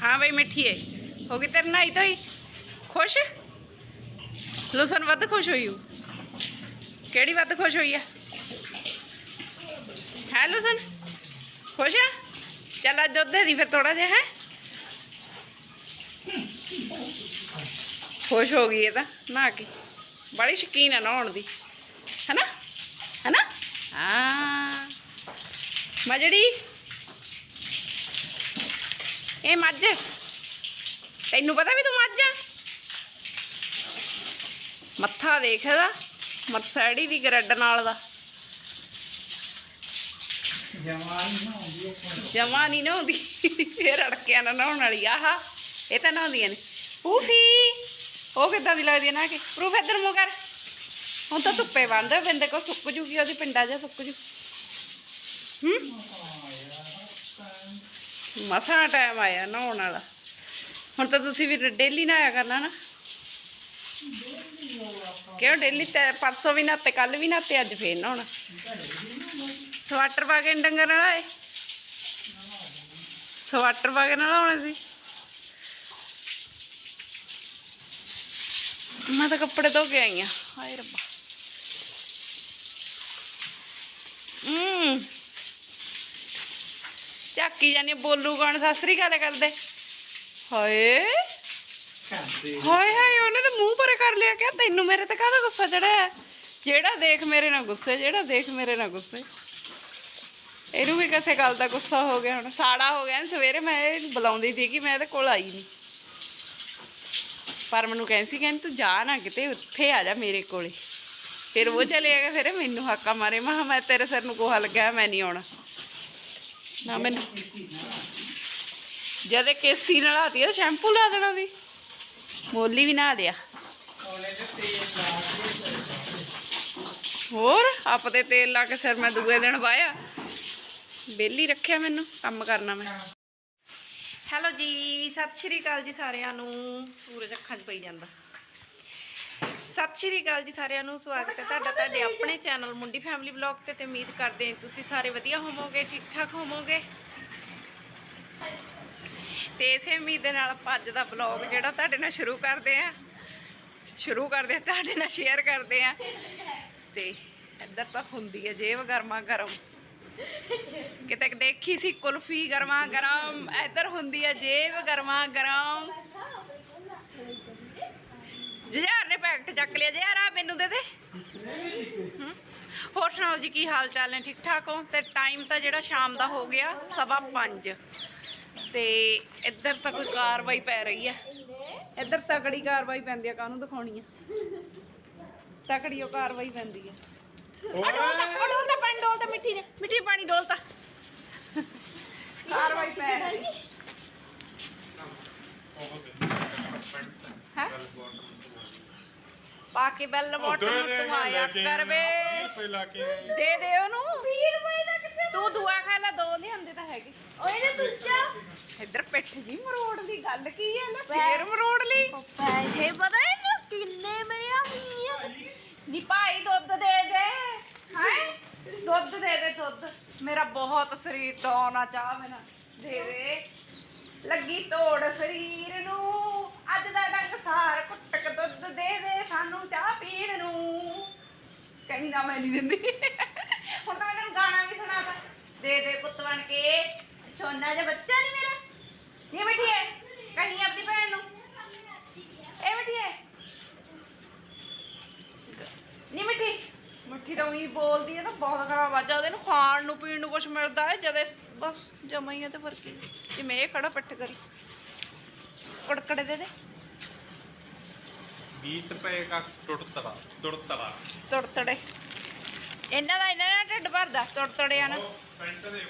ਹਾਂ ਬਈ ਮਿੱਠੀਏ ਹੋ ਗਈ ਤੇਰੇ ਨਾਈ ਤੋਈ ਖੁਸ਼ ਲੁਸਨ ਵੱਧ ਖੁਸ਼ ਹੋਈ ਹੂ ਕਿਹੜੀ ਵੱਧ ਖੁਸ਼ ਹੋਈ ਆ ਹੈ ਲੁਸਨ ਖੁਸ਼ ਆ ਚੱਲ ਅੱਜ ਦੁੱਧ ਦੇ ਦੀ ਫਿਰ ਥੋੜਾ ਜਿਹਾ ਹੈ ਖੁਸ਼ ਹੋ ਗਈ ਇਹ ਤਾਂ ਨਹਾ ਕੇ ਬੜੀ ਸ਼ਕੀਨ ਹੈ ਨਹਾਉਣ ਦੀ ਹੈਨਾ ਹੈਨਾ ਹਾਂ ਮਜੜੀ ਇਹ ਮੱਝ। ਤੈਨੂੰ ਪਤਾ ਵੀ ਤੂੰ ਮੱਝ ਆ? ਮੱਥਾ ਦੇਖ ਇਹਦਾ ਮਰਸੈਡੀ ਦੀ ਗਰੱਡ ਨਾਲ ਦਾ। ਜਮਾ ਨਹੀਂ ਨਹਾਉਂਦੀ ਇਹ ਰੜਕਿਆਂ ਨਾਲ ਨਹਾਉਣ ਵਾਲੀ ਆਹ ਇਹ ਤਾਂ ਨਹਾਉਂਦੀਆਂ ਨੇ। ਪੂਫੀ ਉਹ ਕਿੱਦਾਂ ਦੀ ਲੱਗਦੀ ਨਾ ਕਿ? ਪ੍ਰੂਫ ਇੱਧਰ ਮੂੰਹ ਕਰ। ਹੁਣ ਤਾਂ ਧੁੱਪੇ ਬੰਦ ਬਿੰਦੇ ਕੋ ਸੁੱਕ ਜੂਗੀ ਉਹਦੀ ਪਿੰਡਾ ਜਿਹਾ ਸੁੱਕ ਜੂ। ਹੂੰ? ਮਸਾ ਟਾਈਮ ਆਇਆ ਨਹਾਉਣ ਵਾਲਾ। ਹੁਣ ਤਾਂ ਤੁਸੀਂ ਵੀ ਡੇਲੀ ਨਹਾਇਆ ਕਰਨਾ ਨਾ। ਕਿਉਂ ਡੇਲੀ ਤੇ ਪਰਸੋਂ ਵੀ ਨਹਾਤੇ ਕੱਲ ਵੀ ਨਹਾਤੇ, ਅੱਜ ਫੇਰ ਨਹਾਉਣਾ। ਸਵਾਟਰ ਪਾ ਕੇ ਡੰਗਰ ਨਾਲ ਆਏ। ਸਵਾਟਰ ਪਾ ਕੇ ਨਹਾਉਣੇ ਸੀ। ਮੈਂ ਤਾਂ ਕੱਪੜੇ ਧੋ ਕੇ ਆਈ ਆ। ਹਾਏ ਰੱਬਾ। ਹੂੰ। ਚੱਕੀ ਜਾਨੀ ਬੋਲੂ ਕੌਣ? ਸਾਸਰੀ ਗੱਲ ਕਰਦੇ ਹਾਏ ਹਾਏ ਹਾਏ ਉਹਨੇ ਤਾਂ ਮੂੰਹ ਪਰੇ ਕਰ ਲਿਆ ਕਿ ਤੈਨੂੰ ਮੇਰੇ ਤੇ ਕਾਹਦਾ ਗੁੱਸਾ ਚੜਿਆ? ਜਿਹੜਾ ਦੇਖ ਮੇਰੇ ਨਾਲ ਗੁੱਸੇ ਜਿਹੜਾ ਦੇਖ ਮੇਰੇ ਨਾਲ ਗੁੱਸੇ। ਇਹਨੂੰ ਵੀ ਕਿਸੇ ਗੱਲ ਦਾ ਗੁੱਸਾ ਹੋ ਗਿਆ ਹੁਣ। ਸਾੜਾ ਹੋ ਗਿਆ ਸਵੇਰੇ ਮੈਂ ਇਹਨੂੰ ਬੁਲਾਉਂਦੀ ਸੀ ਕਿ ਮੈਂ ਇਹਦੇ ਕੋਲ ਆਈ ਨਹੀਂ ਪਰ ਮੈਨੂੰ ਕਹਿੰਦੀ ਸੀ ਕਹਿੰਦੀ ਤੂੰ ਜਾ ਨਾ ਕਿਤੇ ਉੱਥੇ ਆ ਜਾ ਮੇਰੇ ਕੋਲੇ। ਫਿਰ ਉਹ ਚਲੇ ਗਿਆ ਫਿਰ ਮੈਨੂੰ ਹਾਕਾ ਮਾਰੇ। ਮੈਂ ਕਿਹਾ ਮੈਂ ਤੇਰੇ ਸਿਰ ਨੂੰ ਗੋਹਾ ਲੱਗਿਆ ਮੈਂ ਨਹੀਂ ਆਉਣਾ। ਨਾ, ਮੈਨੂੰ ਜਦੇ ਕੇਸੀ ਨਲਾਤੀ ਆ, ਸ਼ੈਂਪੂ ਲਾ ਦੇਣਾ ਸੀ। ਮੋਲੀ ਵੀ ਨਾ ਲਿਆ ਹੋਰ ਆਪ ਤੇ ਤੇਲ ਲਾ ਕੇ ਸਿਰ ਮੈਂ ਦੂਏ ਦਿਨ ਵਾਇਆ ਬੇਲੀ ਰੱਖਿਆ ਮੈਨੂੰ, ਕੰਮ ਕਰਨਾ ਮੈਂ। ਹੈਲੋ ਜੀ, ਸਤਿ ਸ਼੍ਰੀ ਅਕਾਲ ਜੀ ਸਾਰਿਆਂ ਨੂੰ। ਸੂਰਜ ਅੱਖਾਂ 'ਚ ਪਈ ਜਾਂਦਾ। ਸਤਿ ਸ਼੍ਰੀ ਅਕਾਲ ਜੀ ਸਾਰਿਆਂ ਨੂੰ, ਸਵਾਗਤ ਹੈ ਤੁਹਾਡਾ ਤੁਹਾਡੇ ਆਪਣੇ ਚੈਨਲ ਮੁੰਡੀ ਫੈਮਿਲੀ ਵਲੌਗ ਤੇ ਤੇ ਉਮੀਦ ਕਰਦੇ ਹਾਂ ਤੁਸੀਂ ਸਾਰੇ ਵਧੀਆ ਹੋਵੋਗੇ ਠੀਕ ਠਾਕ ਹੋਵੋਗੇ। ਤੇ ਇਸੇ ਉਮੀਦ ਦੇ ਨਾਲ ਆਪਾਂ ਅੱਜ ਦਾ ਵਲੌਗ ਜਿਹੜਾ ਤੁਹਾਡੇ ਨਾਲ ਸ਼ੁਰੂ ਕਰਦੇ ਆ ਸ਼ੁਰੂ ਕਰਦੇ ਆ ਤੁਹਾਡੇ ਨਾਲ ਸ਼ੇਅਰ ਕਰਦੇ ਆ ਤੇ ਇੱਧਰ ਤਾਂ ਹੁੰਦੀ ਹੈ ਜੇਬ ਗਰਮਾ ਗਰਮ ਕਿਤੇ ਦੇਖੀ ਸੀ ਕੁਲਫੀ ਗਰਮਾ ਗਰਮ ਇੱਧਰ ਹੁੰਦੀ ਹੈ ਜੇਬ ਗਰਮਾ ਗਰਮ ਜੁਝਾਰ ਨੇ ਪੈਕਟ ਚੱਕ ਲਿਆ ਜੇ ਯਾਰ ਆ ਮੈਨੂੰ ਦੇ ਦੇ। ਹਮ? ਹੋਰ ਸੁਣਾਓ ਜੀ ਕੀ ਹਾਲ ਚਾਲ ਨੇ? ਠੀਕ ਠਾਕ ਹੋ? ਤੇ ਟਾਈਮ ਤਾਂ ਜਿਹੜਾ ਸ਼ਾਮ ਦਾ ਹੋ ਗਿਆ ਸਵਾ 5 ਤੇ ਇੱਧਰ ਤਾਂ ਕੋਈ ਕਾਰਵਾਈ ਪੈ ਰਹੀ ਹੈ। ਇੱਧਰ ਤਕੜੀ ਕਾਰਵਾਈ ਪੈਂਦੀ ਆ ਕਾਹਨੂੰ ਦਿਖਾਉਣੀ ਆ? ਤਕੜੀ ਉਹ ਕਾਰਵਾਈ ਪੈਂਦੀ ਆ। ਆ ਡੋਲਤਾ ਆ ਡੋਲਤਾ ਪਾਣੀ ਡੋਲਤਾ ਮਿੱਠੀ ਨੇ। ਮਿੱਠੀ ਪਾਣੀ ਡੋਲਤਾ ਕਾਰਵਾਈ ਪੈ ਰਹੀ ਹੈ। ਪਾ ਕੇ ਬੈਲ ਵਾਟਰ ਨੂੰ ਤੂੰ ਆਇਆ ਕਰਵੇ। ਦੇ ਦੇ ਉਹਨੂੰ। 20 ਰੁਪਏ ਦਾ। ਕਿੱਥੇ ਤੂੰ ਦੁਆ ਖਾ ਲੈ ਦੋ ਲਿਆਂਦੇ ਤਾਂ ਹੈਗੇ। ਓਏ ਨਾ ਤੁੱਚਾ ਇੱਧਰ ਪਿੱਠ ਜੀ ਮਰੋੜ ਦੀ ਗੱਲ ਕੀ ਹੈ ਲੈ ਫੇਰ ਮਰੋੜ ਲਈ। ਪੈਸੇ ਪਤਾ ਇਹਨੂੰ ਕਿੰਨੇ ਮੇਰੇ ਆ ਮੀਆਂ ਨੀ ਭਾਈ ਦੁੱਧ ਦੇ ਦੇ। ਹੈ? ਦੁੱਧ ਦੇ ਦੇ ਦੁੱਧ। ਮੇਰਾ ਬਹੁਤ ਸਰੀਰ ਡਾਉਨ ਆ ਚਾਹ ਮੈਨਾਂ ਦੇ ਦੇ। ਲੱਗੀ ਤੋੜ ਸਰੀਰ ਨੂੰ। ਅੱਜ ਦਾ ਡੰਗ ਸਾਰ ਕੁੱਟਕ ਦੁੱਧ ਦੇ ਦੇ ਸਾਨੂੰ ਚਾਹ ਪੀਣ ਨੂੰ। ਕਹਿੰਦੀ ਮੈਂ ਨਹੀਂ ਦਿੰਦੀ। ਹੁਣ ਤਾਂ ਮੈਂ ਤੈਨੂੰ ਗਾਣਾ ਵੀ ਸੁਣਾਤਾ। ਦੇ ਦੇ ਪੁੱਤ ਬਣ ਕੇ। ਛੋਨਾ ਜਿਹਾ ਬੱਚਾ ਨਹੀਂ ਮੇਰਾ? ਇਹ ਮਿੱਠੀਏ ਕਹੀਂ ਆਪਣੀ ਭੈਣ ਨੂੰ। ਇਹ ਮਿੱਠੀਏ ਨੀ ਮਿੱਠੀ। ਮਿੱਠੀ ਤਾਂ ਉਹੀ ਬੋਲਦੀ ਹੈ ਨਾ, ਬਹੁਤ ਖਰਾਬ ਆ। ਜਦ ਇਹਨੂੰ ਖਾਣ ਨੂੰ, ਪੀਣ ਨੂੰ ਕੁਝ ਮਿਲਦਾ ਹੈ, ਜਦੇ ਬਸ ਜਮਾ ਹੀ ਹੈ ਤੇ ਫ਼ਰਕ ਹੀ ਜਿਵੇਂ ਇਹ ਖੜਾ ਪੱਟ ਕਰੀ। ਕੜਕੜੇ ਦੇ ਦੇ। 20 ਰੁਪਏ ਦਾ ਟੁੱਟਤੜਾ ਟੁੱਟਤੜਾ ਤੁੜਤੜੇ। ਇਹਨਾਂ ਦਾ ਇਹਨਾਂ ਦਾ ਢਿੱਡ ਭਰਦਾ ਤੁੜਤੜਿਆ ਨਾ ਪੈਂਟ ਦੇ।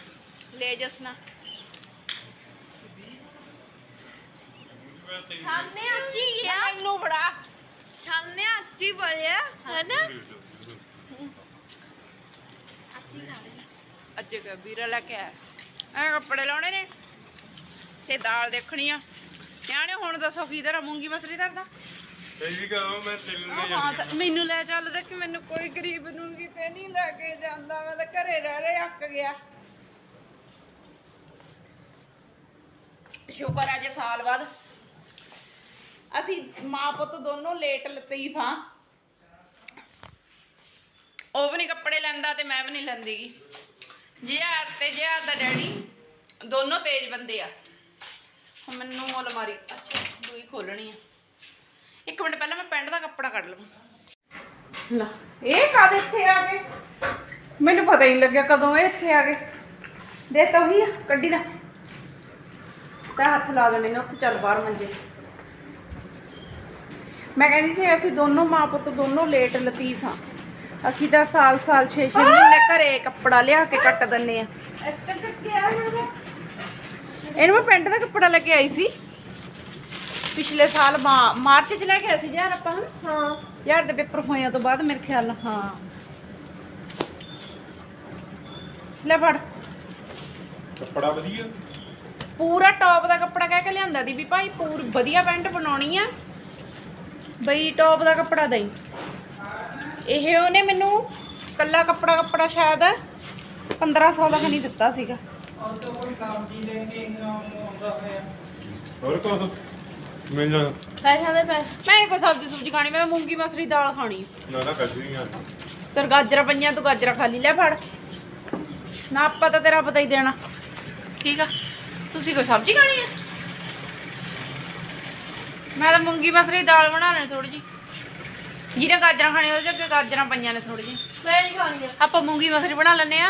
ਲੈ ਜਸਨਾ। ਸਾਹਮਣੇ ਅੱਜੀ ਗਿਆ ਮੈਨੂੰ ਬੜਾ ਸਾਹਮਣੇ ਅੱਜੀ ਬੜਿਆ ਹੈ। ਨਾ ਅੱਜੀ ਖਾ ਲਈ ਅੱਜ ਕ ਵੀਰਾ ਲੈ ਕੇ ਆਇਆ। ਐ ਕੱਪੜੇ ਲਾਉਣੇ ਨੇ। ਤੇ ਦਾਲ ਦੇਖਣੀ ਆ। ਨਿਆਣੇ ਹੁਣ ਦੱਸੋ ਕੀ ਤਰ੍ਹਾਂ ਮੂੰਗੀ ਮਸਰੀ ਧਰਦਾ? ਇਹ ਵੀ ਕਹਾਂ ਮੈਂ ਤੇਲ ਨਹੀਂ ਹਾਂ ਸ- ਮੈਨੂੰ ਲੈ ਚੱਲ ਦੇ ਕਿ ਮੈਨੂੰ ਕੋਈ ਗਰੀਬ ਨੂੰ ਕਿਤੇ ਨਹੀਂ ਲੈ ਕੇ ਜਾਂਦਾ ਮੈਂ ਤਾਂ ਘਰੇ ਰਹਿ ਰਹਿ ਅੱਕ ਗਿਆ। ਸ਼ੁਕਰ ਅੱਜ ਸਾਲ ਬਾਅਦ। ਅਸੀਂ ਮਾਂ ਪੁੱਤ ਦੋਨੋਂ ਲੇਟ ਲਤੀਫ ਉਹ ਵੀ ਨਹੀਂ ਕੱਪੜੇ ਲੈਂਦਾ ਤੇ ਮੈਂ ਵੀ ਨਹੀਂ ਲੈਂਦੀਗੀ। ਜਿਹਾਰ ਤੇ ਜਿਹਾਰ ਦਾ ਡੈਡੀ ਦੋਨੋਂ ਤੇਜ਼ ਬੰਦੇ ਆ। ਮੈਨੂੰ ਅਲਮਾਰੀ ਅੱਛਾ ਦੂਈ ਖੋਲਣੀ ਆ। ਇੱਕ ਮਿੰਟ ਪਹਿਲਾਂ ਮੈਂ ਪੈਂਟ ਦਾ ਕੱਪੜਾ ਕੱਢ ਲਵਾਂ। ਲਾ ਇਹ ਕਦ ਇੱਥੇ ਆ ਗਏ? ਮੈਨੂੰ ਪਤਾ ਹੀ ਨਹੀਂ ਲੱਗਿਆ ਕਦੋਂ ਇਹ ਇੱਥੇ ਆ ਗਏ। ਦੇ ਤਾਂ ਉਹੀ ਆ ਕੱਢੀ ਦਾ ਤਾਂ ਹੱਥ ਲਾ ਦੇਣੇ ਨੇ ਉੱਥੇ ਚੱਲ ਬਾਹਰ ਮੰਜੇ। ਮੈਂ ਕਹਿੰਦੀ ਸੀ ਅਸੀਂ ਦੋਨੋਂ ਮਾਂ ਪੁੱਤ ਦੋਨੋਂ ਲੇਟ ਲਤੀਫ ਹਾਂ ਅਸੀਂ ਤਾਂ ਸਾਲ ਸਾਲ 6-6 ਮਹੀਨੇ ਘਰੇ ਕੱਪੜਾ ਲਿਆ ਕੇ ਕੱਟ ਦਿੰਨੇ ਆ। ਇਹਨੂੰ ਮੈਂ ਪੈਂਟ ਦਾ ਕੱਪੜਾ ਲੈ ਕੇ ਆਈ ਸੀ। ਪਿਛਲੇ ਸਾਲ ਮਾਰਚ ਚ ਲੈ ਕੇ ਆਏ ਸੀ ਯਾਰ ਆਪਾਂ ਹਨਾ? ਹਾਂ। ਯਾਰ ਦੇ ਪੇਪਰ ਹੋਇਆ ਤੋਂ ਬਾਅਦ ਮੇਰੇ ਖਿਆਲ ਹਾਂ। ਲੈ ਫੜ। ਕੱਪੜਾ ਵਧੀਆ। ਪੂਰਾ ਟੌਪ ਦਾ ਕੱਪੜਾ ਕਹਿ ਕੇ ਲਿਆਂਦਾ ਦੀ ਵੀ ਭਾਈ ਪੂਰ ਵਧੀਆ ਪੈਂਟ ਬਣਾਉਣੀ ਆ। ਬਈ ਟੌਪ ਦਾ ਕੱਪੜਾ ਦਈ। ਇਹ ਉਹਨੇ ਮੈਨੂੰ ਕੱਲਾ ਕੱਪੜਾ ਕੱਪੜਾ ਸ਼ਾਇਦ 1500 ਦਾ ਨਹੀਂ ਦਿੱਤਾ ਸੀਗਾ। ਹੋਰ ਕੋ ਮੈਨੂੰ ਪੈਸਾ ਦੇ ਪੈਸੇ ਮੈਂ ਕੋਈ ਸਬਜ਼ੀ ਸੁਬਜ਼ੀ ਖਾਣੀ ਮੈਂ ਮੂੰਗੀ ਮਸਰੀ ਦਾਲ ਖਾਣੀ। ਨਾ ਨਾ ਕੱਢੀਆਂ ਤੇਰ ਗਾਜਰਾਂ ਪਈਆਂ ਤੂੰ ਗਾਜਰਾਂ ਖਾਲੀ ਲੈ ਫੜ। ਨਾ ਆਪਾਂ ਤਾਂ ਤੇਰਾ ਪਤਾ ਹੀ ਦੇਣਾ। ਠੀਕ ਆ? ਤੁਸੀਂ ਕੋਈ ਸਬਜ਼ੀ ਖਾਣੀ ਆ? ਮੈਂ ਤਾਂ ਮੂੰਗੀ ਮਸਰੀ ਦਾਲ ਬਣਾ ਲੈਣੀ ਥੋੜੀ ਜੀ ਜਿਹਨੇ ਗਾਜਰਾਂ ਖਾਣੀ ਉਹਦੇ ਅੱਗੇ ਗਾਜਰਾਂ ਪਈਆਂ ਨੇ ਥੋੜੀ ਜੀ ਮੈਂ ਨਹੀਂ ਖਾਣੀ ਆ। ਆਪਾਂ ਮੂੰਗੀ ਮਸਰੀ ਬਣਾ ਲੈਨੇ ਆ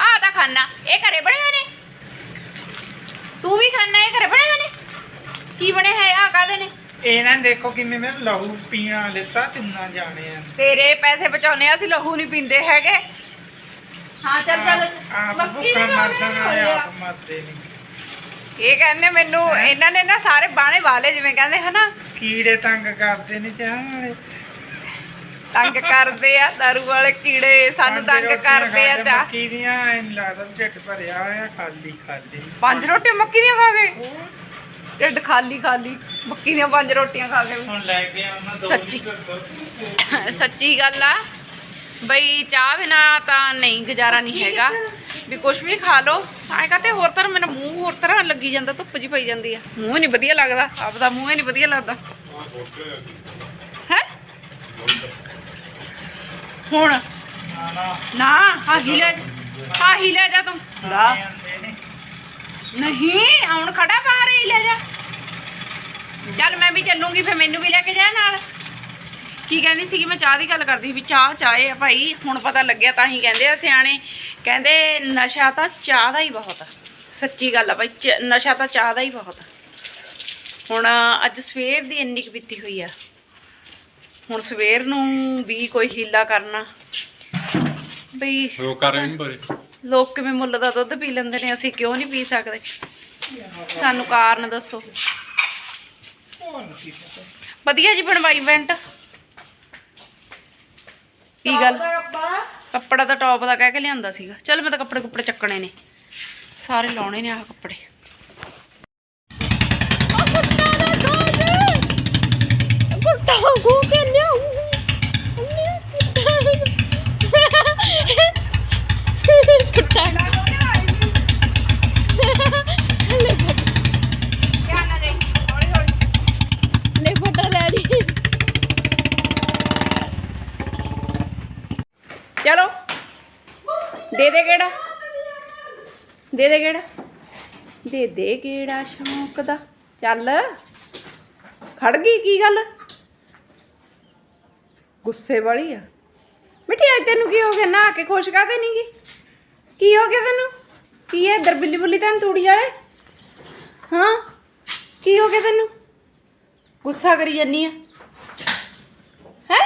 ਆਹ ਤਾਂ ਖਾਣਾ ਇਹ ਘਰੇ ਬਣੇ ਹੋਏ ਨੇ। ਤੂੰ ਵੀ ਖਾਣਾ ਇਹ ਘਰੇ ਬਣੇ ਹੋਏ ਨੇ। ਕੀ ਬਣੇ ਹੈ ਆ ਕਾਦੇ ਨੇ? ਇਹ ਨਾ ਦੇਖੋ ਕਿਵੇਂ ਮੈਂ ਲਹੂ ਪੀਣਾ ਲਿੱਤਾ ਤਿੰਨਾਂ ਜਾਣੇ ਆ। ਤੇਰੇ ਪੈਸੇ ਬਚਾਉਣੇ ਆ ਅਸੀਂ ਲਹੂ ਨਹੀਂ ਪੀਂਦੇ ਹੈਗੇ। ਹਾਂ ਚੱਲ ਚੱਲ। ਆਪ ਮੱਕੀ ਭੁੱਖਾ ਦੇ ਮਰਦਾ ਨਾਲੇ ਆ। ਆਪ ਮਰਦੇ ਨਹੀਂ ਇਹ ਕਹਿੰਦੇ ਮੈਨੂੰ ਇਹਨਾਂ ਨੇ ਨਾ ਸਾਰੇ ਬਾਣੇ ਵਾਲੇ ਜਿਵੇਂ ਕਹਿੰਦੇ ਹਨਾ। ਕੀੜੇ ਤੰਗ ਕਰਦੇ ਨੇ ਚਾਹ ਵਾਲੇ। ਤੰਗ ਕਰਦੇ ਆ ਦਾਰੂ ਵਾਲੇ ਕੀੜੇ ਸਾਨੂੰ ਤੰਗ ਕਰਦੇ ਆ ਚਾਹ। ਮੱਕੀ ਦੀਆਂ ਐਂ ਲੱਗਦਾ ਵੀ ਢਿੱਡ ਭਰਿਆ ਹੋਇਆ ਖਾਲੀ ਖਾਲੀ। ਪੰਜ ਰੋਟੀਆਂ ਮੱਕੀ ਦੀਆਂ ਖਾ ਗਏ ਢਿੱਡ ਖਾਲੀ ਖਾਲੀ। ਮੱਕੀ ਦੀਆਂ ਪੰਜ ਰੋਟੀਆਂ ਖਾ ਕੇ। ਹੁਣ ਲੈ ਕੇ ਆਉਣਾ ਦੋ ਸੱਚੀ। ਲੀਟਰ ਦੁੱਧ ਸੱਚੀ ਗੱਲ ਆ। ਬਈ ਚਾਹ ਬਿਨਾ ਤਾਂ ਨਹੀਂ ਗੁਜ਼ਾਰਾ ਨਹੀਂ ਹੈਗਾ। ਵੀ ਕੁਝ ਵੀ ਖਾ ਲਓ। ਆਏ ਕਹਤੇ ਹੋਰ ਤਰ੍ਹਾਂ ਮੇਰਾ ਮੂੰਹ ਹੋਰ ਤਰ੍ਹਾਂ ਲੱਗੀ ਜਾਂਦਾ ਧੁੱਪ ਜੀ ਪਈ ਜਾਂਦੀ ਆ। ਮੂੰਹ ਨਹੀਂ ਵਧੀਆ ਲੱਗਦਾ ਆਪਦਾ ਮੂੰਹ ਹੀ ਨਹੀਂ ਵਧੀਆ ਲੱਗਦਾ। ਹੈ ਹੁਣ ਨਾ ਆਹੀ ਲੈ ਆਹੀ ਲੈ ਜਾ ਤੂੰ। ਲਾ। ਨਹੀਂ ਹੁਣ ਖੜਾ ਬਾਹਰ ਹੀ ਲੈ ਜਾ। ਚੱਲ ਮੈਂ ਵੀ ਚੱਲੂੰਗੀ ਫਿਰ ਮੈਨੂੰ ਵੀ ਲੈ ਕੇ ਜਾ ਨਾਲ। ਕੀ ਕਹਿੰਦੀ ਸੀ ਕਿ ਮੈਂ ਚਾਹ ਦੀ ਗੱਲ ਕਰਦੀ ਸੀ ਵੀ ਚਾਹ ਚਾਹੇ ਆ ਭਾਈ ਹੁਣ ਪਤਾ ਲੱਗਿਆ ਤਾਂ ਹੀ ਕਹਿੰਦੇ ਆ ਸਿਆਣੇ। ਕਹਿੰਦੇ ਨਸ਼ਾ ਤਾਂ ਚਾਹ ਦਾ ਹੀ ਬਹੁਤ ਆ। ਸੱਚੀ ਗੱਲ ਆ ਭਾਈ ਚ- ਨਸ਼ਾ ਤਾਂ ਚਾਹ ਦਾ ਹੀ ਬਹੁਤ ਆ। ਹੁਣ ਅੱਜ ਸਵੇਰ ਦੀ ਇੰਨੀ ਕੁ ਪੀਤੀ ਹੋਈ ਆ। ਹੁਣ ਸਵੇਰ ਨੂੰ ਵੀ ਕੋਈ ਹੀਲਾ ਕਰਨਾ। ਬਈ ਉਹ ਕਰ ਨਹੀਂ ਬਰੇ ਲੋਕ ਕਿਵੇਂ ਮੁੱਲ ਦਾ ਦੁੱਧ ਪੀ ਲੈਂਦੇ ਨੇ ਅਸੀਂ ਕਿਉਂ ਨਹੀਂ ਪੀ ਸਕਦੇ? ਸਾਨੂੰ ਕਾਰਨ ਦੱਸੋ। ਵਧੀਆ ਜੀ ਬਣਵਾਈ ਵੈਂਟ ਕੀ ਗੱਲ? ਕੱਪੜਾ ਤਾਂ ਟੌਪ ਦਾ ਕਹਿ ਕੇ ਲਿਆਂਦਾ ਸੀਗਾ। ਚਲ ਮੈਂ ਤਾਂ ਕੱਪੜੇ ਕੁੱਪੜੇ ਚੱਕਣੇ ਨੇ। ਸਾਰੇ ਲਾਉਣੇ ਨੇ ਆਹ ਕੱਪੜੇ। ਕੁੱਤਾ ਗੂ ਕੇ ਲਿਆਉ ਕੁੱਤਾ ਲੈ ਫੋਟੋ ਲੈ ਰਹੀ ਚਲੋ। ਦੇ ਦੇ ਕਿਹੜਾ? ਦੇ ਦੇ ਕਿਹੜਾ? ਦੇ ਦੇ ਕਿਹੜਾ ਸ਼ੌਂਕ ਦਾ? ਚੱਲ। ਖੜ ਗਈ ਕੀ ਗੱਲ? ਗੁੱਸੇ ਵਾਲੀ ਆ। ਮਿੱਠੀ, ਅੱਜ ਤੈਨੂੰ ਕੀ ਹੋ ਗਿਆ? ਨਾ ਕੇ ਖੁਸ਼ ਕਾਤੇ ਨਹੀਂ ਗਈ? ਕੀ ਹੋ ਗਿਆ ਤੈਨੂੰ? ਕੀ ਹੈ ਇਧਰ ਬਿੱਲੀ ਬੁੱਲੀ ਤੈਨੂੰ ਤੂੜੀ ਵਾਲੇ? ਹਾਂ? ਕੀ ਹੋ ਗਿਆ ਤੈਨੂੰ? ਗੁੱਸਾ ਕਰੀ ਜਾਨੀ ਆ। ਹੈ?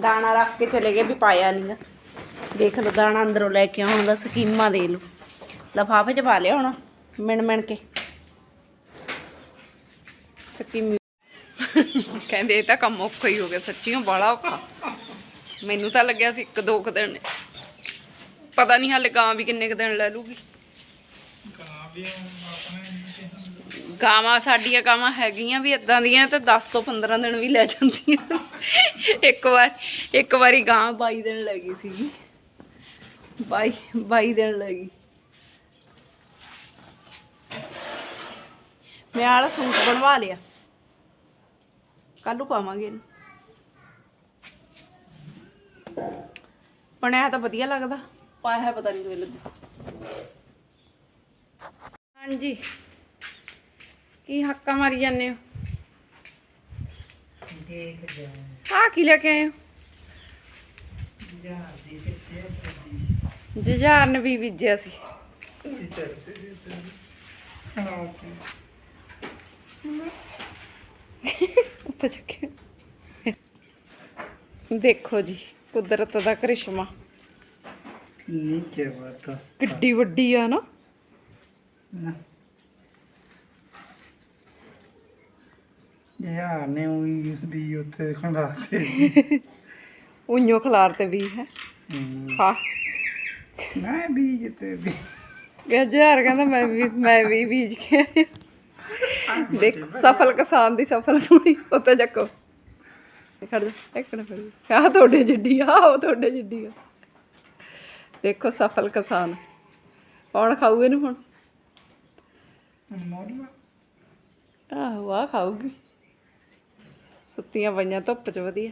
ਦਾਣਾ ਰੱਖ ਕੇ ਚਲੇ ਗਏ ਵੀ ਪਾਇਆ ਨਹੀਂਗਾ ਦੇਖ ਲਓ, ਦਾਣਾ ਅੰਦਰੋਂ ਲੈ ਕੇ ਆਉਣ ਦਾ ਸਕੀਮਾ ਦੇ ਲਓ। ਲਫਾਫੇ 'ਚ ਪਾ ਲਿਆ ਹੁਣ, ਮਿਣ ਮਿਣ ਕੇ। ਸਕੀਮ ਕਹਿੰਦੇ ਇਹ ਤਾਂ ਕੰਮ ਔਖਾ ਹੀ ਹੋ ਗਿਆ, ਸੱਚੀਓ ਬੜਾ ਔਖਾ। ਮੈਨੂੰ ਤਾਂ ਲੱਗਿਆ ਸੀ ਇੱਕ ਦੋ ਕੁ ਦਿਨ। ਪਤਾ ਨਹੀਂ ਹਾਲੇ ਗਾਂ ਵੀ ਕਿੰਨੇ ਕੁ ਦਿਨ ਲੈ ਲੂਗੀ। ਕਾ ਵੀ ਗਾਵਾਂ ਸਾਡੀਆਂ ਗਾਵਾਂ ਹੈਗੀਆਂ ਵੀ ਇਦਾਂ ਦੀਆਂ ਤੇ 10 ਤੋਂ 15 ਦਿਨ ਵੀ ਲੈ ਜਾਂਦੀਆਂ। ਇੱਕ ਵਾਰ, ਇੱਕ ਵਾਰੀ ਗਾਂ 22 ਦਿਨ ਲੈ ਗਈ ਸੀਗੀ 22 22 ਦਿਨ ਲੈ ਗਈ। ਮੈਂ ਆਲਾ ਸੂਟ ਬਣਵਾ ਲਿਆ। ਕੱਲ ਨੂੰ ਪਾਵਾਂਗੇ ਇਹਨੂੰ। ਬਣਿਆ ਤਾਂ ਵਧੀਆ ਲੱਗਦਾ। ਪਾਇਆ ਹੈ ਪਤਾ ਨਹੀਂ ਕਿਵੇਂ ਲੱਗੂ। ਹਾਂਜੀ। ਕੀ ਹੱਕਾ ਮਾਰੀ ਜਾਂਦੇ ਹੋ? ਦੇਖ ਜਾ ਆ ਕੀ ਲੈ ਕੇ ਆਏ ਹੋ? ਜੁਝਾਰ ਨੇ ਵੀ ਬੀਜਿਆ ਸੀ। ਉੱਤੇ ਚੱਕੇ ਦੇਖੋ ਜੀ ਕੁਦਰਤ ਦਾ ਕਰਿਸ਼ਮਾ। ਕਿੱਡੀ ਵੱਡੀ ਆ ਨਾ। ਨਾ। ਯਾਰ ਨੇ ਉਹੀ ਉਸ ਵੀ ਉੱਥੇ ਖੰਡਾਤੇ। ਉਈਓ ਖਲਾਰ ਤੇ ਵੀ ਹੈ। ਹਾਂ। ਮੈਂ ਵੀ ਜਿੱਤੇ ਵੀ। ਜੁਝਾਰ ਕਹਿੰਦਾ ਮੈਂ ਵੀ ਮੈਂ ਵੀ ਬੀਜ ਕੇ ਆਇਆ ਦੇਖੋ ਸਫਲ ਕਿਸਾਨ ਦੀ ਸਫਲ ਪੂਰੀ ਉੱਤੇ ਚੱਕੋ। ਖੜ ਜਾ ਇੱਕ ਮਿੰਟ ਫੜ ਆ ਤੁਹਾਡੇ ਜਿੱਡੀ ਆ ਉਹ ਤੁਹਾਡੇ ਜਿੱਡੀ ਆ। ਦੇਖੋ ਸਫਲ ਕਿਸਾਨ। ਕੌਣ ਖਾਊ ਇਹਨੂੰ ਹੁਣ? ਮੋੜਲਾ ਆਹੋ ਆ ਖਾਊਗੀ। ਸੁੱਤੀਆਂ ਪਈਆਂ ਧੁੱਪ 'ਚ ਵਧੀਆ।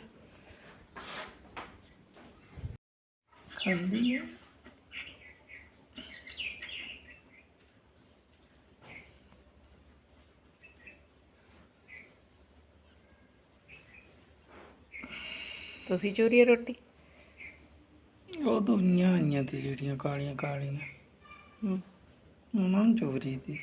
ਖਾਂਦੀ ਤੁਸੀਂ ਚੋਰੀ ਰੋਟੀ? ਉਹ ਦੁਨੀਆਂ ਆਈਆਂ ਤੇ ਜਿਹੜੀਆਂ ਕਾਲੀਆਂ ਕਾਲੀਆਂ। ਹੂੰ। ਉਹਨਾਂ ਨੂੰ ਚੋਰੀ ਦੀ